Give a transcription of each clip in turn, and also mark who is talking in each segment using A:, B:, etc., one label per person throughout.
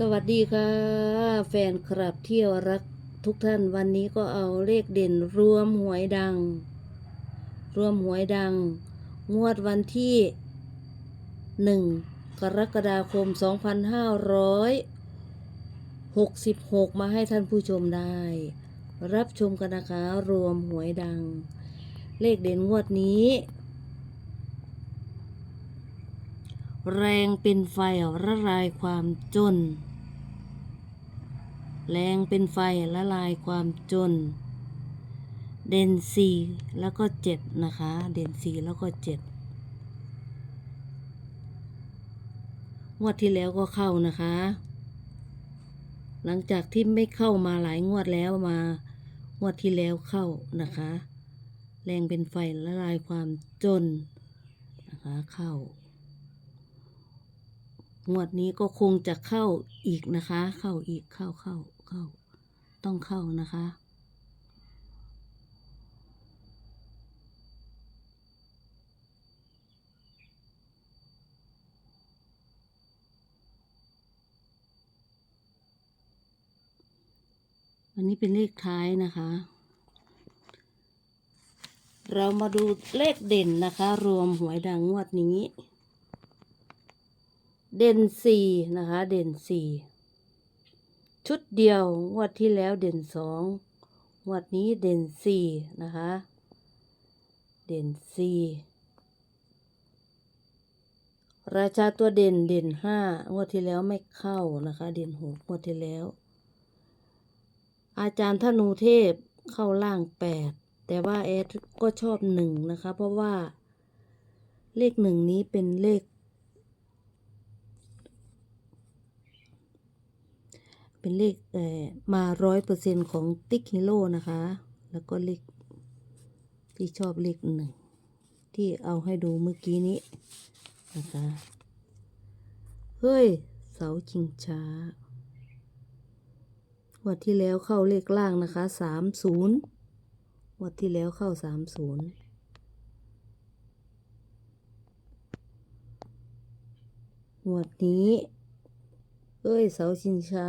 A: สวัสดีค่ะ แฟนคลับเที่ยวรักทุกท่านวันนี้ก็เอาเลขเด่นรวมหวยดัง รวมหวยดัง งวดวันที่หนึ่งกรกฎาคม 2566 มาให้ท่านผู้ชมได้ รับชมกันนะคะ รวมหวยดัง เลขเด่นงวดนี้ แรงเป็นไฟละลายความจน แรงเป็นไฟละลายความจน เด่นสี่แล้วก็เจ็ดนะคะ เด่นสี่แล้วก็เจ็ดงวดที่แล้วก็เข้านะคะ หลังจากที่ไม่เข้ามาหลายงวดแล้วมางวดที่แล้วเข้านะคะ แรงเป็นไฟละลายความจนนะคะเข้างวดนี้ก็คงจะเข้าอีกนะคะ เข้าอีกเข้าเข้า เข้า ต้องเข้านะคะ อันนี้เป็นเลขท้ายนะคะ เรามาดูเลขเด่นนะคะ รวมหวยดังงวดนี้ เด่นสี่นะคะ เด่นสี่ ชุดเดียวงวดที่แล้วเด่นสองงวดนี้เด่นสี่นะคะ เด่นสี่ราชาตัวเด่นเด่นห้างวดที่แล้วไม่เข้านะคะ เด่นหกงวดที่แล้ว อาจารย์ธนูเทพเข้าล่างแปดแต่ว่าแอดก็ชอบหนึ่งนะคะ เพราะว่า เลขหนึ่งนี้เป็นเลข เป็นเลขเออมาร้อยเปอร์เซ็นของติ๊กฮิโร่นะคะ แล้วก็เลขที่ชอบเลขหนึ่งที่เอาให้ดูเมื่อกี้นี้นะคะ เฮ้ย เสาชิงช้าวันที่แล้วเข้าเลขล่างนะคะสามศูนย์วันที่แล้วเข้าสามศูนย์งวดนี้ เอ้ย เสาชิงช้า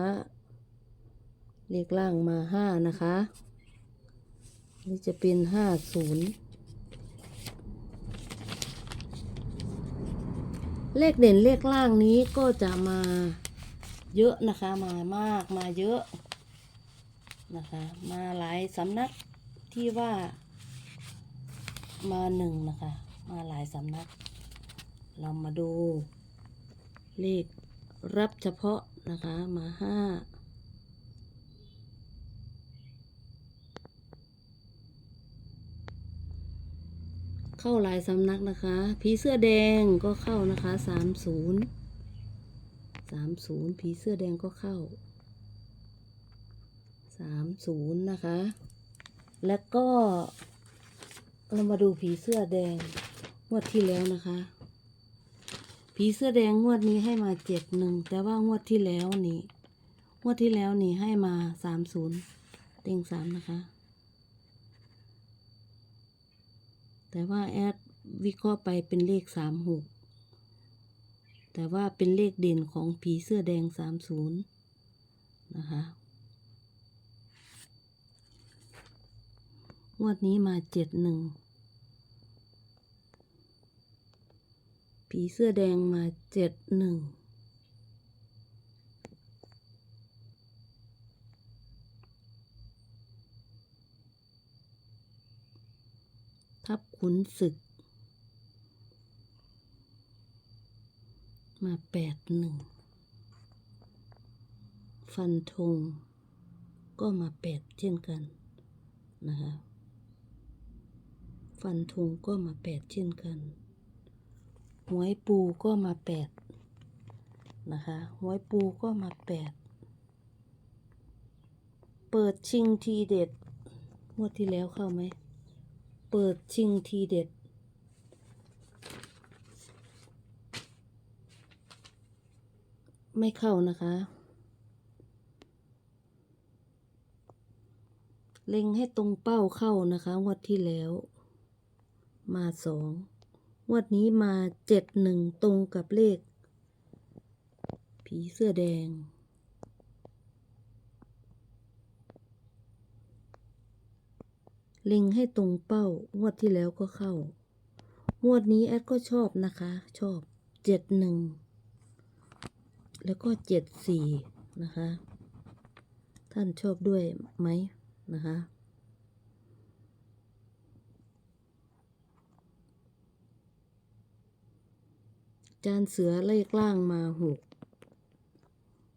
A: เลขล่างมาห้านะคะนี่จะเป็นห้าศูนย์เลขเด่นเลขล่างนี้ก็จะมาเยอะนะคะมามากมาเยอะนะคะ มาหลายสำนักที่ว่ามาหนึ่งนะคะ มาหลายสำนัก เรามาดูเลขรับเฉพาะนะคะมาห้า เข้าหลายสำนักนะคะผีเสื้อแดงก็เข้านะคะสามศูนย์สามศูนย์ผีเสื้อแดงก็เข้าสามศูนย์นะคะ แล้วก็เรามาดูผีเสื้อแดงงวดที่แล้วนะคะ ผีเสื้อแดงงวดนี้ให้มาเจ็ดหนึ่งแต่ว่างวดที่แล้วนี่งวดที่แล้วนี่ให้มาสามศูนย์เต็งสามนะคะ แต่ว่าแอดวิเคราะห์ไปเป็นเลขสามหกแต่ว่าเป็นเลขเด่นของผีเสื้อแดงสามศูนย์นะคะงวดนี้มาเจ็ดหนึ่งผีเสื้อแดงมาเจ็ดหนึ่ง ทับขุนศึก มาแปดหนึ่ง ฟันธงก็มาแปดเช่นกันนะคะฟันธงก็มาแปดเช่นกันหวยปูก็มาแปดนะคะหวยปูก็มาแปดเปิดชิงทีเด็ดงวดที่แล้วเข้าไหม เปิดชิงทีเด็ด ไม่เข้านะคะ เล็งให้ตรงเป้าเข้านะคะ งวดที่แล้ว มาสองงวดนี้มาเจ็ดหนึ่งตรงกับเลข ผีเสื้อแดง เล็งให้ตรงเป้างวดที่แล้วก็เข้างวดนี้แอดก็ชอบนะคะ ชอบเจ็ดหนึ่งแล้วก็เจ็ดสี่นะคะ ท่านชอบด้วยไหมนะคะจานเสือเลขล่างมาหก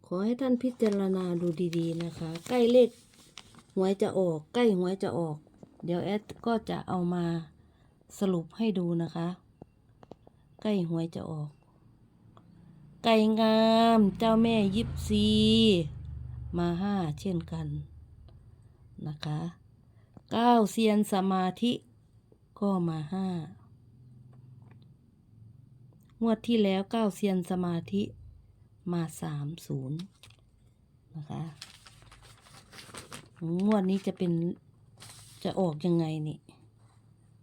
A: ขอให้ท่านพิจารณาดูดีๆนะคะ ใกล้เลขหวยจะออก ใกล้หวยจะออก เดี๋ยวแอดก็จะเอามาสรุปให้ดูนะคะ ใกล้หวยจะออก ไก่งามเจ้าแม่ยิบซีมาห้าเช่นกันนะคะเก้าเซียนสมาธิก็มาห้างวดที่แล้วเก้าเซียนสมาธิมาสามศูนย์นะคะ งวดนี้จะเป็น จะออกยังไงนี่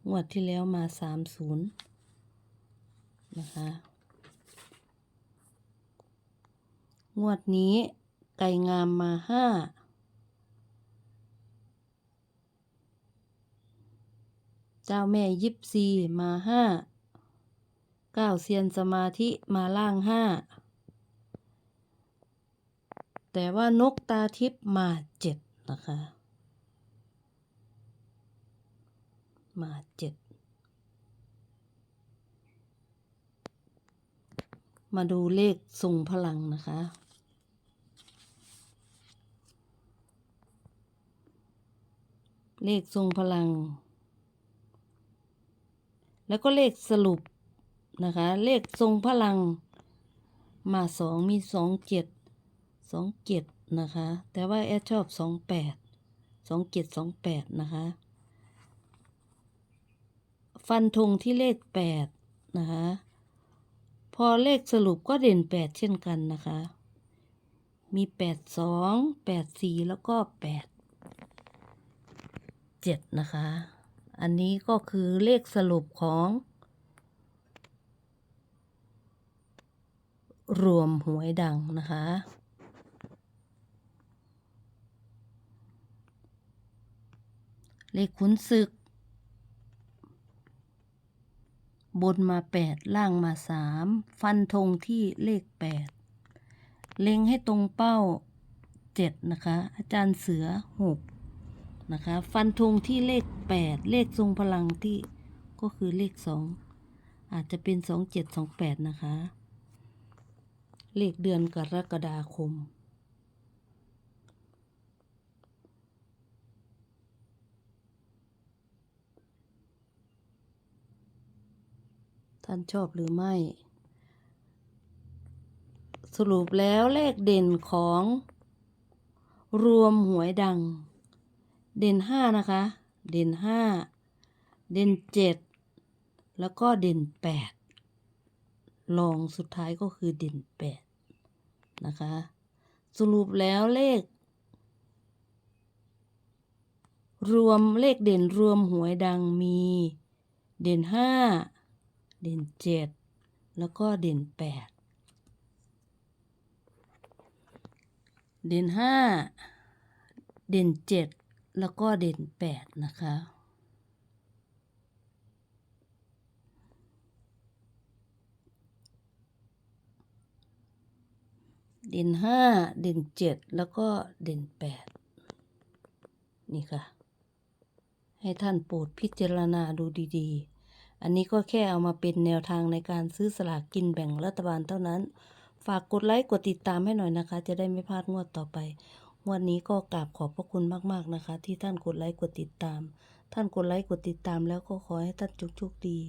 A: งวดที่แล้วมาสามศูนย์นะคะ งวดนี้ไก่งามมาห้าเจ้าแม่ยิปซีมาห้าเก้าเซียนสมาธิมาล่างห้าแต่ว่านกตาทิพมาเจ็ดนะคะ มาเจ็ดมาดูเลขทรงพลังนะคะ เลขทรงพลัง แล้วก็เลขสรุปนะคะ เลขทรงพลัง มาสองมีสองเจ็ดสองเจ็ดนะคะ แต่ว่าแอดชอบสองแปดสองเจ็ดสองแปดนะคะ ฟันธงที่เลขแปดนะคะ พอเลขสรุปก็เด่นแปดเช่นกันนะคะ มีแปดสองแปดสี่แล้วก็แปดเจ็ดนะคะ อันนี้ก็คือเลขสรุปของ รวมหวยดังนะคะเลขขุนศึก บนมาแปดล่างมาสามฟันธงที่เลขแปดเล็งให้ตรงเป้าเจ็ดนะคะ อาจารย์เสือหกนะคะ ฟันธงที่เลขแปดเลขทรงพลังที่ก็คือเลขสองอาจจะเป็นสองเจ็ดสองแปดนะคะ เลขเดือนกรกฎาคม ท่านชอบหรือไม่ สรุปแล้วเลขเด่นของ รวมหวยดัง เด่นห้านะคะ เด่นห้าเด่นเจ็ดแล้วก็เด่นแปดรองสุดท้ายก็คือเด่นแปดนะคะ สรุปแล้วเลข รวมเลขเด่นรวมหวยดังมี เด่นห้า เด่นเจ็ดแล้วก็เด่นแปดเด่นห้าเด่นเจ็ดแล้วก็เด่นแปดนะคะเด่นห้าเด่นเจ็ดแล้วก็เด่นแปดนี่ค่ะ ให้ท่านโปรดพิจารณาดูดี ๆ อันนี้ก็แค่เอามาเป็นแนวทางในการซื้อสลากกินแบ่งรัฐบาลเท่านั้น ฝากกดไลค์กดติดตามให้หน่อยนะคะ จะได้ไม่พลาดงวดต่อไป งวดนี้ก็กราบขอบพระคุณมากๆนะคะ ที่ท่านกดไลค์กดติดตาม ท่านกดไลค์กดติดตามแล้วก็ขอให้ท่านจุกจุกดี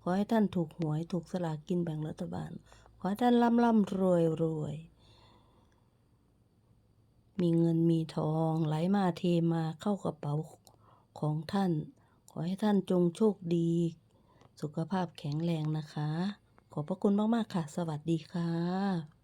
A: ขอให้ท่านถูกหวยถูกสลากกินแบ่งรัฐบาล ขอให้ท่านร่ำร่ำรวยรวยมีเงินมีทองไหลมาเทมาเข้ากระเป๋าของท่าน ขอให้ท่านจงโชคดี สุขภาพแข็งแรงนะคะ ขอบพระคุณมาก ๆ ค่ะ สวัสดีค่ะ